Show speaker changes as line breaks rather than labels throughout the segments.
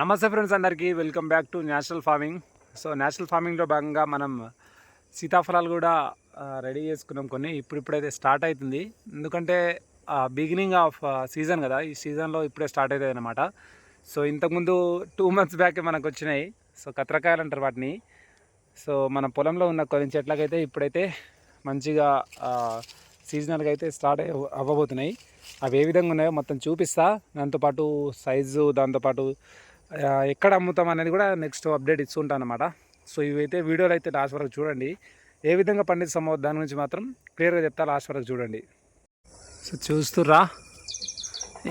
నమస్తే ఫ్రెండ్స్ అందరికీ. Welcome back to national farming. So national ఫార్మింగ్లో భాగంగా మనం సీతాఫలాలు కూడా రెడీ చేసుకున్నాం కొన్ని. ఇప్పుడిప్పుడైతే స్టార్ట్ అవుతుంది. ఎందుకంటే బిగినింగ్ ఆఫ్ సీజన్ కదా. ఈ సీజన్లో ఇప్పుడే స్టార్ట్ అవుతుంది అనమాట సో ఇంతకుముందు టూ మంత్స్ బ్యాక్ మనకు వచ్చినాయి. సో కత్రకాయలు అంటారు వాటిని. సో మన పొలంలో ఉన్న కొన్ని చెట్లకైతే ఇప్పుడైతే మంచిగా సీజనల్గా అయితే స్టార్ట్ అవ్వబోతున్నాయి. అవి ఏ విధంగా ఉన్నాయో మొత్తం చూపిస్తా. దాంతోపాటు సైజు దాంతోపాటు ఎక్కడ అమ్ముతాం అనేది కూడా నెక్స్ట్ అప్డేట్ ఇస్తుంటాను అనమాట సో ఇవైతే వీడియోలు అయితే లాస్ట్ వరకు చూడండి. ఏ విధంగా పండిస్తామో దాని గురించి మాత్రం క్లియర్గా చెప్తా లాస్ట్ వరకు చూడండి. సో చూస్తురా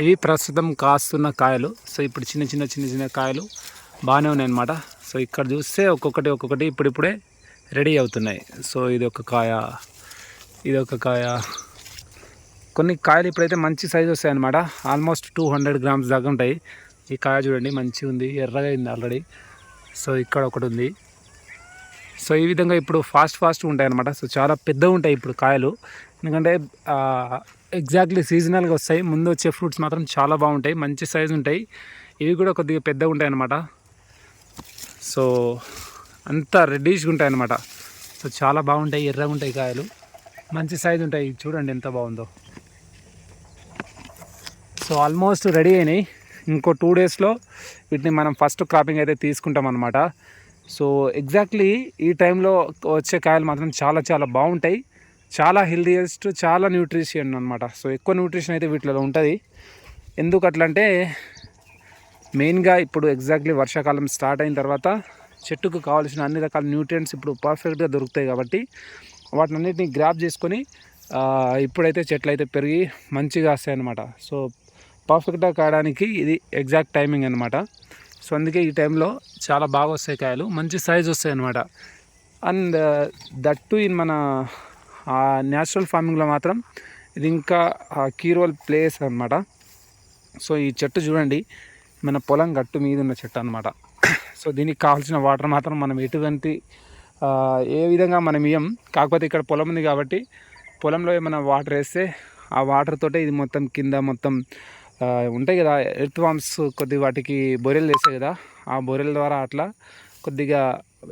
ఇవి ప్రస్తుతం కాస్తున్న కాయలు. సో ఇప్పుడు చిన్న చిన్న చిన్న చిన్న కాయలు బాగానే ఉన్నాయన్నమాట. సో ఇక్కడ చూస్తే ఒక్కొక్కటి ఒక్కొక్కటి ఇప్పుడిప్పుడే రెడీ అవుతున్నాయి. సో ఇది ఒక కాయ ఇది ఒక కాయ. కొన్ని కాయలు ఇప్పుడైతే మంచి సైజు వస్తాయి అనమాట ఆల్మోస్ట్ టూ హండ్రెడ్ గ్రామ్స్ దాకా ఉంటాయి. ఈ కాయ చూడండి మంచిగా ఉంది. ఎర్రగా అయింది ఆల్రెడీ సో ఇక్కడ ఒకటి ఉంది. సో ఈ విధంగా ఇప్పుడు ఫాస్ట్ ఫాస్ట్ ఉంటాయి అనమాట సో చాలా పెద్దగా ఉంటాయి ఇప్పుడు కాయలు. ఎందుకంటే ఎగ్జాక్ట్లీ సీజనల్గా వస్తాయి. ముందు వచ్చే ఫ్రూట్స్ మాత్రం చాలా బాగుంటాయి. మంచి సైజు ఉంటాయి. ఇవి కూడా కొద్దిగా పెద్దగా ఉంటాయి అనమాట సో అంతా రెడ్డిష్గా ఉంటాయి అనమాట సో చాలా బాగుంటాయి ఎర్రగా ఉంటాయి కాయలు. మంచి సైజు ఉంటాయి. చూడండి ఎంత బాగుందో. సో ఆల్మోస్ట్ రెడీ అయినాయి. ఇంకో టూ డేస్లో వీటిని మనం ఫస్ట్ క్రాపింగ్ అయితే తీసుకుంటాం అనమాట సో ఎగ్జాక్ట్లీ ఈ టైంలో వచ్చే కాయలు మాత్రం చాలా చాలా బాగుంటాయి. చాలా హెల్దియెస్ట్ చాలా న్యూట్రిషన్ అనమాట సో ఎక్కువ న్యూట్రిషన్ అయితే వీటిలో ఉంటుంది. ఎందుకు అట్లంటే అంటే మెయిన్గా ఇప్పుడు ఎగ్జాక్ట్లీ వర్షాకాలం స్టార్ట్ అయిన తర్వాత చెట్టుకు కావాల్సిన అన్ని రకాల న్యూట్రియంట్స్ ఇప్పుడు పర్ఫెక్ట్గా దొరుకుతాయి కాబట్టి వాటిని అన్నిటిని గ్రాప్ చేసుకొని ఇప్పుడైతే చెట్లు అయితే పెరిగి మంచిగా వస్తాయి అన్నమాట సో పర్ఫెక్ట్గా కాయడానికి ఇది ఎగ్జాక్ట్ టైమింగ్ అనమాట సో అందుకే ఈ టైంలో చాలా బాగా వస్తాయి కాయలు. మంచి సైజ్ వస్తాయి అనమాట అండ్ దట్ టు ఇన్ మన న్యాచురల్ ఫార్మింగ్లో మాత్రం ఇది ఇంకా కీరోల్ ప్లేస్ అనమాట సో ఈ చెట్టు చూడండి. మన పొలం గట్టు మీద ఉన్న చెట్టు అనమాట సో దీనికి కావాల్సిన వాటర్ మాత్రం మనం ఎటువంటి ఏ విధంగా మనం ఇయ్యం. కాకపోతే ఇక్కడ పొలం ఉంది కాబట్టి పొలంలో ఏమైనా వాటర్ వేస్తే ఆ వాటర్ తోటే ఇది మొత్తం కింద మొత్తం ఉంటాయి కదా ఎర్త్ వామ్స్ కొద్ది వాటికి బొరెలు వేస్తాయి కదా ఆ బొరెల ద్వారా అట్లా కొద్దిగా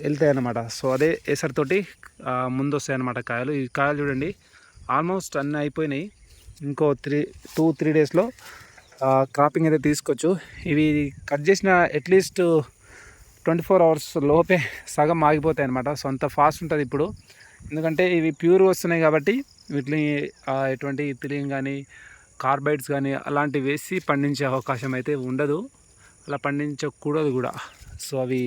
వెళ్తాయి అన్నమాట. సో అదే ఎసరితోటి ముందు వస్తాయి అన్నమాట కాయలు. ఈ కాయలు చూడండి ఆల్మోస్ట్ అన్నీ అయిపోయినాయి. ఇంకో త్రీ టూ త్రీ డేస్లో క్రాపింగ్ అయితే తీసుకోవచ్చు. ఇవి కట్ చేసిన అట్లీస్ట్ ట్వంటీ ఫోర్ అవర్స్ లోపే సగం ఆగిపోతాయి అనమాట సో అంత ఫాస్ట్ ఉంటుంది ఇప్పుడు. ఎందుకంటే ఇవి ప్యూర్ వస్తున్నాయి కాబట్టి వీటిని ఎటువంటి ఇథిలియం కానీ కార్బైడ్స్ కానీ అలాంటివి వేసి పండించే అవకాశం అయితే ఉండదు. అలా పండించకూడదు కూడా. సో అవి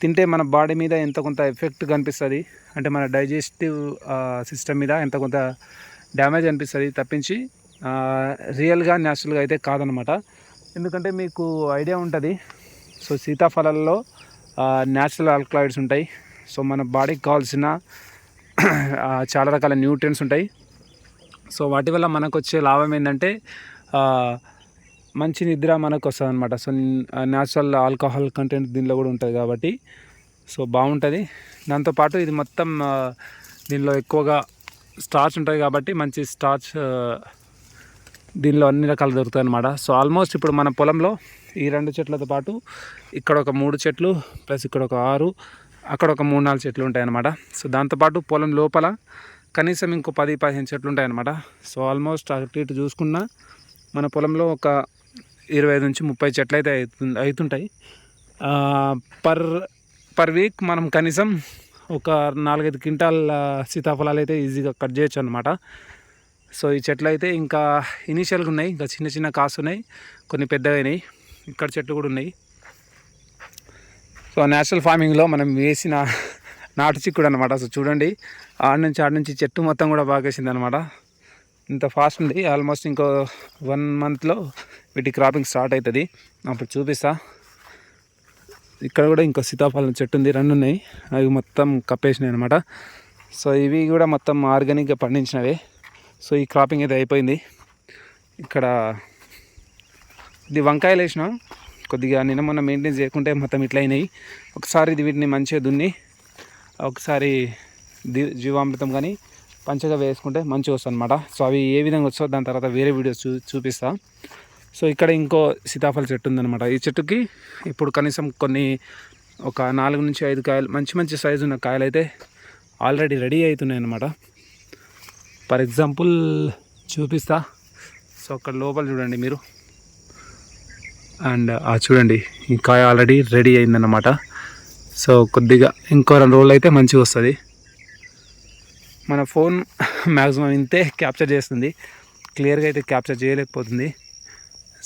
తింటే మన బాడీ మీద ఎంత కొంత ఎఫెక్ట్ కనిపిస్తుంది? అంటే మన డైజెస్టివ్ సిస్టమ్ మీద ఎంత కొంత డ్యామేజ్ అనిపిస్తుంది తప్పించి రియల్గా న్యాచురల్గా అయితే కాదనమాట. ఎందుకంటే మీకు ఐడియా ఉంటుంది. సో సీతాఫలాల్లో న్యాచురల్ ఆల్కలాయిడ్స్ ఉంటాయి. సో మన బాడీకి కావాల్సిన చాలా రకాల న్యూట్రియన్స్ ఉంటాయి. సో వాటి వల్ల మనకు వచ్చే లాభం ఏంటంటే మంచి నిద్ర మనకు వస్తుంది అనమాట సో న్యాచురల్ ఆల్కహాల్ కంటెంట్ దీనిలో కూడా ఉంటుంది కాబట్టి సో బాగుంటుంది. దాంతోపాటు ఇది మొత్తం దీనిలో ఎక్కువగా స్టార్చ్ ఉంటుంది కాబట్టి మంచి స్టార్చ్ దీనిలో అన్ని రకాలు దొరుకుతాయి అనమాట సో ఆల్మోస్ట్ ఇప్పుడు మన పొలంలో ఈ రెండు చెట్లతో పాటు ఇక్కడ ఒక మూడు చెట్లు ప్లస్ ఇక్కడ ఒక ఆరు అక్కడ ఒక మూడు నాలుగు చెట్లు ఉంటాయి అనమాట సో దాంతోపాటు పొలం లోపల కనీసం ఇంకో పది పదిహేను చెట్లు ఉంటాయన్నమాట. సో ఆల్మోస్ట్ అటు ఇటు చూసుకున్న మన పొలంలో ఒక ఇరవై ఐదు నుంచి ముప్పై చెట్లు అయితే అవుతు- అవుతుంటాయి పర్ పర్ వీక్ మనం కనీసం ఒక నాలుగైదు క్వింటాల్ సీతాఫలాలు అయితే ఈజీగా కట్ చేయొచ్చు అనమాట సో ఈ చెట్లు అయితే ఇంకా ఇనీషియల్గా ఉన్నాయి. ఇంకా చిన్న చిన్న కాసు ఉన్నాయి. కొన్ని పెద్దగా అయినాయి. ఇక్కడ చెట్లు కూడా ఉన్నాయి. సో నేచురల్ ఫార్మింగ్లో మనం వేసిన నాటు చిక్కుడు అనమాట సో చూడండి ఆడ నుంచి ఆడ నుంచి చెట్టు మొత్తం కూడా బాగేసింది అనమాట ఇంత ఫాస్ట్ ఉంది. ఆల్మోస్ట్ ఇంకో వన్ మంత్లో వీటి క్రాపింగ్ స్టార్ట్ అవుతుంది. అప్పుడు చూపిస్తా. ఇక్కడ కూడా ఇంకో సీతాఫలం చెట్టు ఉంది రెండు ఉన్నాయి. అవి మొత్తం కప్పేసినాయి అనమాట సో ఇవి కూడా మొత్తం ఆర్గానిక్గా పండించినవే. సో ఈ క్రాపింగ్ అయితే అయిపోయింది. ఇక్కడ ఇది వంకాయలు వేసినాం. కొద్దిగా నిన్న మొన్న మెయింటైన్ చేయకుంటే మొత్తం ఇట్లా అయినాయి ఒకసారి ఇది వీటిని మంచిగా దున్ని ఒకసారి జీవామృతం కానీ పంచగా వేసుకుంటే మంచిగా వస్తుంది అనమాట సో అవి ఏ విధంగా వచ్చో దాని తర్వాత వేరే వీడియోస్ చూ చూపిస్తా. సో ఇక్కడ ఇంకో సీతాఫల చెట్టు ఉందన్నమాట. ఈ చెట్టుకి ఇప్పుడు కనీసం కొన్ని ఒక నాలుగు నుంచి ఐదు కాయలు మంచి మంచి సైజు ఉన్న కాయలు అయితే ఆల్రెడీ రెడీ అవుతున్నాయి అనమాట ఫర్ ఎగ్జాంపుల్ చూపిస్తా. సో అక్కడ లోపల చూడండి మీరు. అండ్ చూడండి. ఈ కాయ ఆల్రెడీ రెడీ అయిందన్నమాట. సో కొద్దిగా ఇంకో రెండు రోజులు అయితే మంచిగా వస్తుంది. మన ఫోన్ మ్యాక్సిమం ఇంతే క్యాప్చర్ చేస్తుంది. క్లియర్గా అయితే క్యాప్చర్ చేయలేకపోతుంది.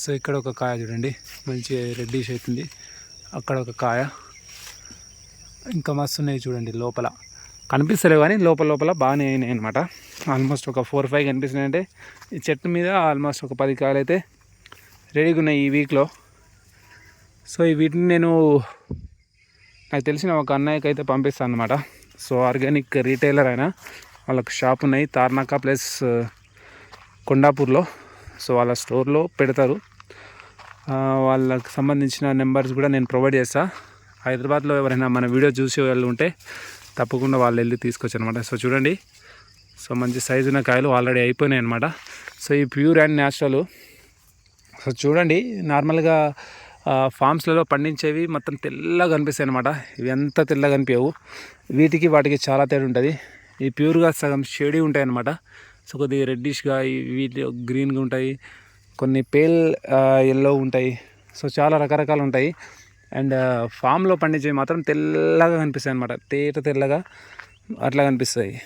సో ఇక్కడ ఒక కాయ చూడండి. మంచి రెడ్డిష్ అవుతుంది. అక్కడ ఒక కాయ. ఇంకా మస్తు ఉన్నాయి చూడండి లోపల. కనిపిస్తలేవు కానీ లోపల లోపల బాగానే అయినాయి అనమాట ఆల్మోస్ట్ ఒక ఫోర్ ఫైవ్ కనిపిస్తున్నాయి అంటే ఈ చెట్టు మీద ఆల్మోస్ట్ ఒక పది కాయలు అయితే రెడీగా ఉన్నాయి ఈ వీక్లో సో ఈ వీటిని నేను నాకు తెలిసిన ఒక అన్నయ్యకి అయితే పంపిస్తాను అనమాట సో ఆర్గానిక్ రీటైలర్ అయినా వాళ్ళకి షాప్ ఉన్నాయి. తార్నాక ప్లస్ కొండాపూర్లో. సో వాళ్ళ స్టోర్లో పెడతారు. వాళ్ళకి సంబంధించిన నెంబర్స్ కూడా నేను ప్రొవైడ్ చేస్తా. హైదరాబాద్లో ఎవరైనా మన వీడియో చూసే వాళ్ళు ఉంటే తప్పకుండా వాళ్ళు వెళ్ళి తీసుకొచ్చు అనమాట సో చూడండి. సో మంచి సైజు ఉన్న కాయలు ఆల్రెడీ అయిపోయినాయి అనమాట సో ఈ ప్యూర్ అండ్ న్యాచురల్ సో చూడండి. నార్మల్గా ఫామ్స్లలో పండించేవి మొత్తం తెల్లగా కనిపిస్తాయి అనమాట ఇవి ఎంత తెల్లగా కనిపించవు. వీటికి వాటికి చాలా తేడా ఉంటుంది. ఈ ప్యూర్గా సగం షేడీ ఉంటాయి అనమాట సో కొద్దిగా రెడ్డిష్గా వీటి గ్రీన్గా ఉంటాయి. కొన్ని పేల్ ఎల్లో ఉంటాయి. సో చాలా రకరకాలు ఉంటాయి. అండ్ ఫామ్లో పండించేవి మాత్రం తెల్లగా కనిపిస్తాయి అనమాట తేట తెల్లగా అట్లా కనిపిస్తాయి.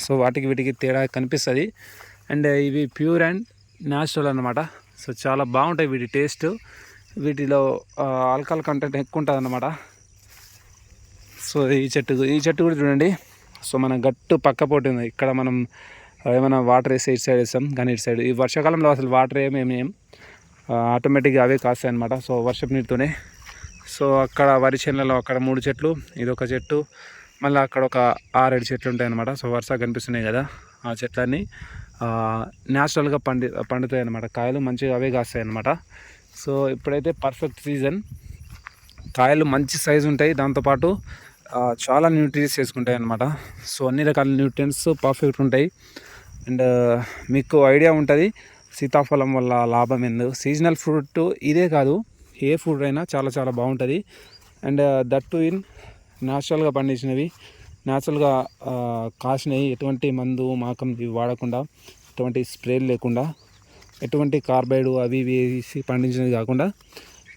సో వాటికి వీటికి తేడా కనిపిస్తుంది. అండ్ ఇవి ప్యూర్ అండ్ న్యాచురల్ అనమాట సో చాలా బాగుంటాయి వీటి టేస్ట్ వీటిలో ఆల్కహాల్ కంటెంట్ ఎక్కువ ఉంటుంది అన్నమాట సో ఈ చెట్టు ఈ చెట్టు కూడా చూడండి. సో మన గట్టు పక్క పోటీ ఉంది. ఇక్కడ మనం ఏమైనా వాటర్ వేస్తే ఇటు సైడ్ వేస్తాం కానీ ఇటు సైడ్ ఈ వర్షాకాలంలో అసలు వాటర్ ఏమి ఏం ఆటోమేటిక్గా అవే కాస్తాయి అనమాట సో వర్షపు నీటితోనే. సో అక్కడ వరి చేనులలో అక్కడ మూడు చెట్లు ఇది ఒక చెట్టు. మళ్ళీ అక్కడ ఒక ఆరేడు చెట్లు ఉంటాయి అనమాట సో వరుస కనిపిస్తున్నాయి కదా ఆ చెట్లన్నీ. న్యాచురల్గా పండి పండుతాయి అనమాట కాయలు మంచిగా అవే కాస్తాయి అనమాట సో ఇప్పుడైతే పర్ఫెక్ట్ సీజన్ కాయలు మంచి సైజు ఉంటాయి. దాంతోపాటు చాలా న్యూట్రియన్స్ చేసుకుంటాయి అనమాట సో అన్ని రకాల న్యూట్రియన్స్ పర్ఫెక్ట్ ఉంటాయి. అండ్ మీకు ఐడియా ఉంటుంది సీతాఫలం వల్ల లాభం ఎందుకు సీజనల్ ఫ్రూట్ ఇదే కాదు ఏ ఫ్రూట్ అయినా చాలా చాలా బాగుంటుంది. అండ్ దట్టు ఇన్ న్యాచురల్గా పండించినవి. న్యాచురల్గా కాసినవి ఎటువంటి మందు మాకం ఇవి వాడకుండా ఎటువంటి స్ప్రేలు లేకుండా ఎటువంటి కార్బైడ్ అవి ఇవి వేసి పండించినవి కాకుండా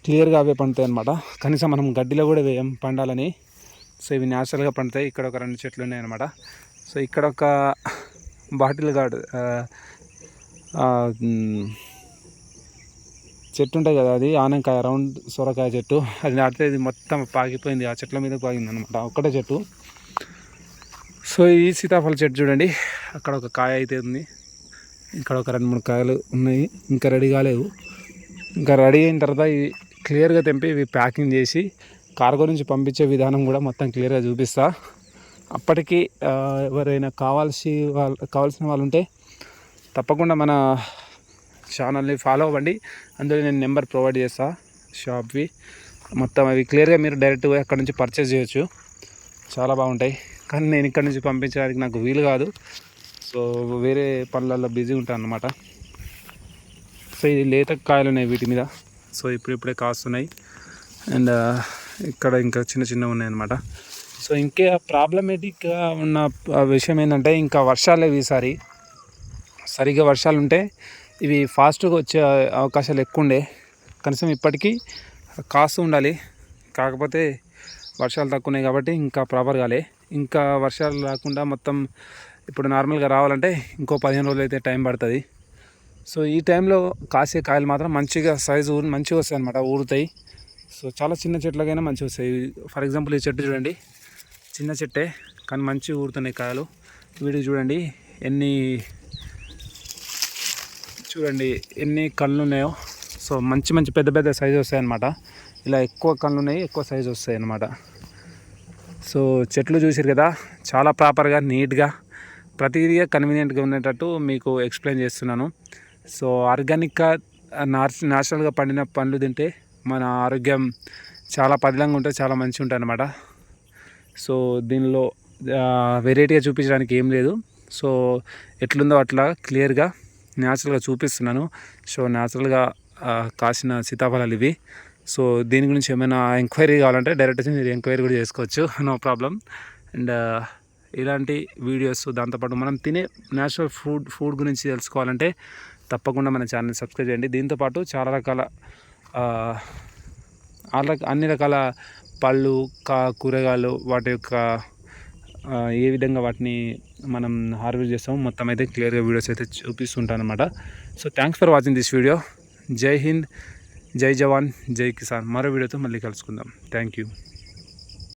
క్లియర్గా అవే పండుతాయి అనమాట కనీసం మనం గడ్డిలో కూడా వేయం పండాలని సో ఇవి న్యాచురల్గా పండుతాయి. ఇక్కడ ఒక రెండు చెట్లు ఉన్నాయి అనమాట సో ఇక్కడ ఒక బాటిల్ గార్డ్ చెట్టు ఉంటుంది కదా అది ఆనంకాయ రౌండ్ సొరకాయ చెట్టు. అది నాటితే ఇది మొత్తం పాకిపోయింది ఆ చెట్ల మీద పాకింది అనమాట ఒక్కటే చెట్టు. సో ఈ సీతాఫల చెట్టు చూడండి. అక్కడ ఒక కాయ అయితే ఉంది. ఇక్కడ ఒక రెండు మూడు కాయలు ఉన్నాయి. ఇంకా రెడీ కాలేవు ఇంకా రెడీ అయిన తర్వాత ఇవి క్లియర్గా తెంపి ఇవి ప్యాకింగ్ చేసి కార్గో నుంచి పంపించే విధానం కూడా మొత్తం క్లియర్గా చూపిస్తా. అప్పటికి ఎవరైనా కావాల్సి వాళ్ళు కావాల్సిన వాళ్ళు ఉంటే తప్పకుండా మన ఛానల్ని ఫాలో అవ్వండి. అందులో నేను నెంబర్ ప్రొవైడ్ చేస్తా షాప్వి మొత్తం అవి క్లియర్గా మీరు డైరెక్ట్గా అక్కడ నుంచి పర్చేస్ చేయొచ్చు. చాలా బాగుంటాయి. కానీ నేను ఇక్కడ నుంచి పంపించడానికి నాకు వీలు కాదు. సో వేరే పనులలో బిజీ ఉంటాను అనమాట సో ఇది లేత కాయలు ఉన్నాయి వీటి మీద. సో ఇప్పుడిప్పుడే కాస్తున్నాయి. అండ్ ఇక్కడ ఇంకా చిన్న చిన్నవి ఉన్నాయి అనమాట సో ఇంకే ప్రాబ్లమేటిక్గా ఉన్న విషయం ఏంటంటే ఇంకా వర్షాలు ఈసారి. సరిగ్గా వర్షాలు ఉంటే ఇవి ఫాస్ట్గా వచ్చే అవకాశాలు ఎక్కువ ఉండే. కనీసం ఇప్పటికీ కాస్తూ ఉండాలి. కాకపోతే వర్షాలు తక్కువ ఉన్నాయి కాబట్టి ఇంకా ప్రాపర్ కాలే ఇంకా వర్షాలు రాకుండా మొత్తం ఇప్పుడు నార్మల్గా రావాలంటే ఇంకో పదిహేను రోజులు అయితే టైం పడుతుంది. సో ఈ టైంలో కాసే కాయలు మాత్రం మంచిగా సైజు మంచిగా వస్తాయి అనమాట ఊరుతాయి. సో చాలా చిన్న చెట్లకైనా మంచిగా వస్తాయి. ఫర్ ఎగ్జాంపుల్ ఈ చెట్టు చూడండి చిన్న చెట్టే కానీ మంచిగా ఊరుతున్నాయి కాయలు. వీడికి చూడండి ఎన్ని చూడండి ఎన్ని కళ్ళు ఉన్నాయో. సో మంచి మంచి పెద్ద పెద్ద సైజు వస్తాయి అనమాట ఇలా ఎక్కువ కళ్ళు ఉన్నాయి ఎక్కువ సైజు వస్తాయి అన్నమాట. సో చెట్లు చూసారు కదా చాలా ప్రాపర్గా నీట్గా ప్రతిదీ కన్వీనియంట్గా ఉండేటట్టు మీకు ఎక్స్ప్లెయిన్ చేస్తున్నాను. సో ఆర్గానిక్గా నాచ్ న్యాచురల్గా పండిన పండ్లు తింటే మన ఆరోగ్యం చాలా పదిలంగా ఉంటే చాలా మంచిగా ఉంటుంది అనమాట సో దీనిలో వెరైటీగా చూపించడానికి ఏం లేదు. సో ఎట్లుందో అట్లా క్లియర్గా న్యాచురల్గా చూపిస్తున్నాను. సో న్యాచురల్గా కాసిన సీతాఫలాలు ఇవి. సో దీని గురించి ఏమైనా ఎంక్వైరీ కావాలంటే డైరెక్ట్ వచ్చి మీరు ఎంక్వైరీ కూడా చేసుకోవచ్చు. నో ప్రాబ్లం అండ్ ఇలాంటి వీడియోస్ దాంతోపాటు మనం తినే న్యాచురల్ ఫుడ్ ఫుడ్ గురించి తెలుసుకోవాలంటే తప్పకుండా మన ఛానల్ సబ్స్క్రైబ్ చేయండి. దీంతోపాటు చాలా రకాల అన్ని రకాల పళ్ళు కా కూరగాయలు వాటి యొక్క ఏ విధంగా వాటిని మనం హార్వెస్ట్ చేస్తామో మొత్తం అయితే క్లియర్గా వీడియోస్ అయితే చూపిస్తుంటాను అనమాట so thanks for watching this video జై హింద్ జై జవాన్ జై కిసాన్. మరో వీడియోతో మళ్ళీ కలుసుకుందాం. Thank you